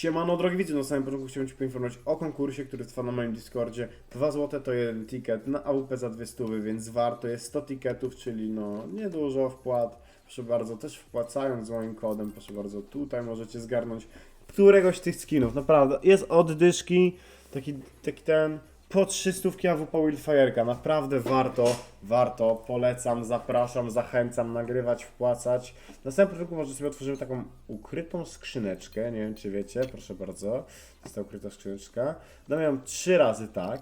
Siemano drogi widzy, na samym początku chciałem Cię poinformować o konkursie, który trwa na moim Discordzie. 2 zł to jeden ticket na AWP za 2 stówy, więc warto jest 100 ticketów, czyli no niedużo wpłat. Proszę bardzo, też wpłacając z moim kodem, proszę bardzo, tutaj możecie zgarnąć któregoś z tych skinów. Naprawdę, jest od dyszki, taki, taki ten po 300 AWP Wildfire'ka. Naprawdę warto, warto, polecam, zapraszam, zachęcam, nagrywać, wpłacać. Na samym początku może sobie otworzymy taką ukrytą skrzyneczkę, nie wiem czy wiecie, proszę bardzo. Jest ta ukryta skrzyneczka. Dam ją trzy razy tak,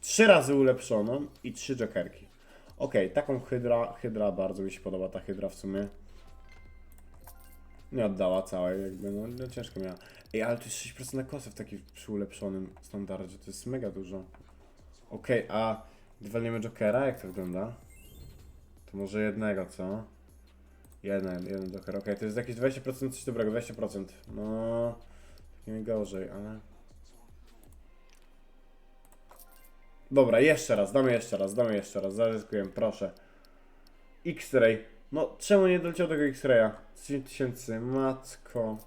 trzy razy ulepszoną i trzy jokerki. Okej, taką hydra, hydra bardzo mi się podoba, ta hydra w sumie. Nie oddała całej, jakby, no, no ciężko miała. Ej, ale to jest 6% na w takim przy ulepszonym standardzie, to jest mega dużo. Okej, a gdy walniemy Jokera, jak to wygląda? To może jednego, co? Jeden, jeden Joker, okej, to jest jakieś 20% coś dobrego, 20%. No, nie gorzej, ale... Dobra, jeszcze raz, damy jeszcze raz, damy jeszcze raz, zaryzykujemy, proszę. X-Ray. No, czemu nie doleciał tego X-Raya? 10 tysięcy, matko.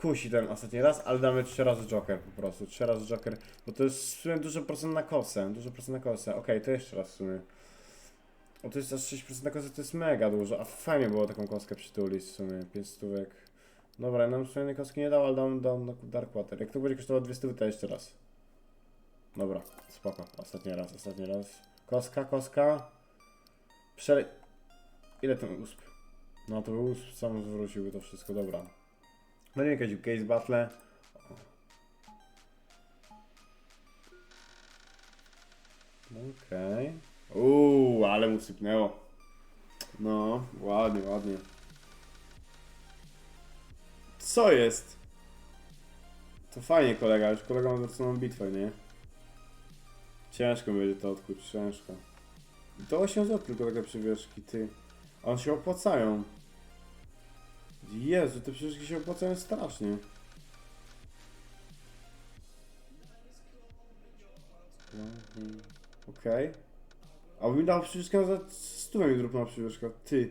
Kusi ten ostatni raz, ale damy 3 razy Joker po prostu, 3 razy Joker, bo to jest w sumie dużo procent na kosę, dużo procent na kosę. Okej, to jeszcze raz w sumie. O, to jest aż 6% na kosę, to jest mega dużo, a fajnie było taką koskę przytulić w sumie, 5 stówek. Dobra, nam swojej kostki nie dał, ale dam, dam na Darkwater. Jak to będzie kosztowało 2 stówy, to jeszcze raz. Dobra, spoko, ostatni raz, ostatni raz. Koska, koska. Przele... Ile ten usp? No to usp sam zwróciłby to wszystko, dobra. No nie jakieś case battle. Okej. Okay. Uuu, ale mu sypnęło. No, ładnie, ładnie. Co jest? To fajnie kolega, już kolega ma wraconą bitwę, nie? Ciężko będzie to odkuć, ciężko. To 8 zł tylko takie przywieszki, ty. A one się opłacają. Jezu, te przywieszki się opłacają strasznie. Okej. A mi dał przywieszkę za stówę mi drobna przywieszka. Ty.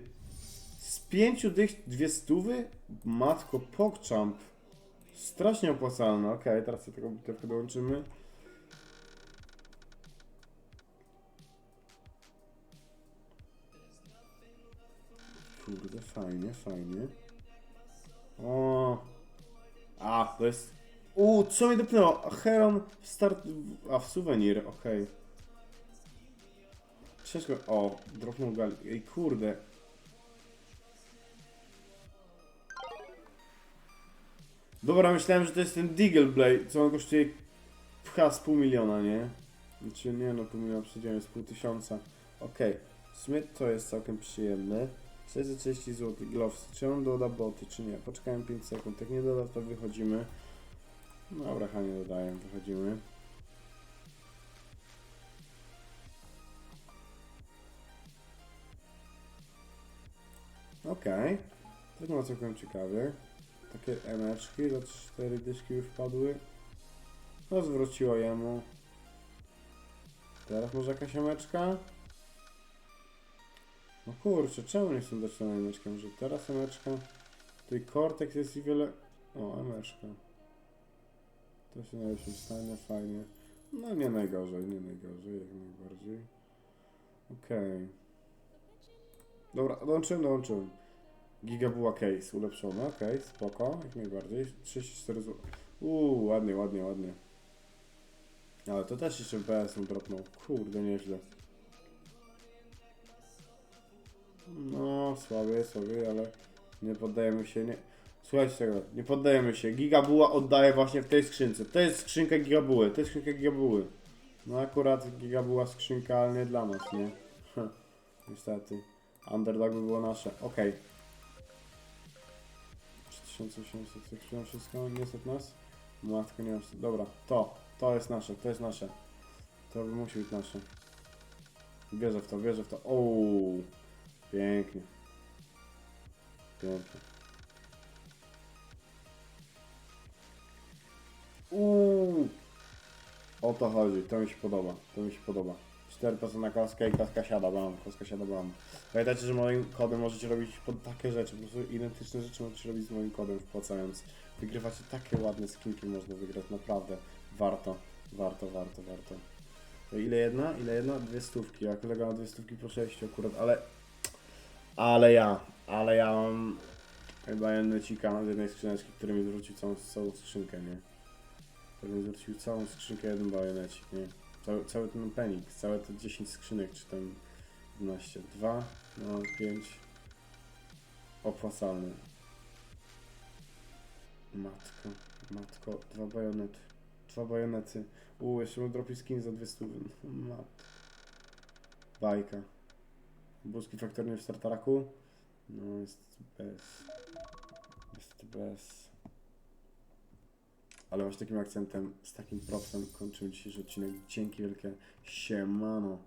Z pięciu tych dwie stówy? Matko, pokczamp. Strasznie opłacalne. Okej, teraz sobie tego bitewkę dołączymy. Kurde, fajnie, fajnie. O. A, to jest. U, co mi dopnęło? Heron w start. A w suwenir, okej. Ciężko. O, dropnął gal. Ej, kurde. Dobra, myślałem, że to jest ten Deagle Blade, co on kosztuje pcha z pół miliona, nie? Znaczy, nie no, pół miliona przecież jest pół tysiąca. Okej, w sumie to jest całkiem przyjemne. 630 zł gloves. Czy on doda boty, czy nie? Poczekajmy 5 sekund. Jak nie doda, to wychodzimy. Dobra, Hanie dodaję, wychodzimy. Okej. To wygląda całkiem ciekawie. Takie emeczki, za 4 dyszki już padły. No zwróciło jemu. Teraz może jakaś emeczka? No kurczę, czemu nie chcę dać tą emeczkę? Może teraz emeczka? Tutaj Cortex jest i wiele... O, emeczka. To się najlepszym stanie, fajnie. No nie najgorzej, nie najgorzej, jak najbardziej. Okej. Dobra, dołączyłem, dołączyłem. Gigabuła case, ulepszone, okej, spoko, jak najbardziej. 34 zł. Uuu, ładnie, ładnie, ładnie. Ale to też jeszcze BS-em dropnął. Kurde, nieźle. No, słaby, słaby, ale nie poddajemy się, nie... Słuchajcie tego, nie poddajemy się. Gigabuła oddaje właśnie w tej skrzynce. To jest skrzynka Gigabuły, to jest skrzynka Gigabuły. No akurat Gigabuła skrzynka, ale nie dla nas, nie? Niestety. Underdog by było nasze. Okej. 3800, jak przyjąłem wszystko, nie stać nas? Matko, nie mam... Dobra, to, to jest nasze, to jest nasze. To by musi być nasze. Wierzę w to, wierzę w to. Ooo. Pięknie. Pięknie. Uuu. O to chodzi, to mi się podoba, to mi się podoba. 4% na kostkę i kostka siada, bam, kostka siada, bam. Pamiętajcie, że moim kodem możecie robić pod takie rzeczy, po prostu identyczne rzeczy możecie robić z moim kodem wpłacając. Wygrywacie takie ładne skinki, można wygrać, naprawdę. Warto, warto, warto, warto. To Ile jedna? Ile jedna? Dwie stówki. Ja kolega ma dwie stówki po sześciu akurat, ale... Ale ja, ale ja mam... Chyba jednecika z jednej skrzyneczki, który mi zwrócił całą, całą skrzynkę, nie? Który mi zwrócił całą skrzynkę, jeden bajonecik, nie? Cały, cały ten penik, całe te 10 skrzynek, czy tam 12, 2, no 5. Opłacalny. Matko, matko, dwa bajonety. Dwa bajonety. U, jeszcze mu dropi skin za 200. Mat. Bajka. Buski faktornie w startaraku? No jest bez. Jest bez. Ale właśnie takim akcentem, z takim propsem kończymy dzisiejszy odcinek. Dzięki wielkie. Siemano.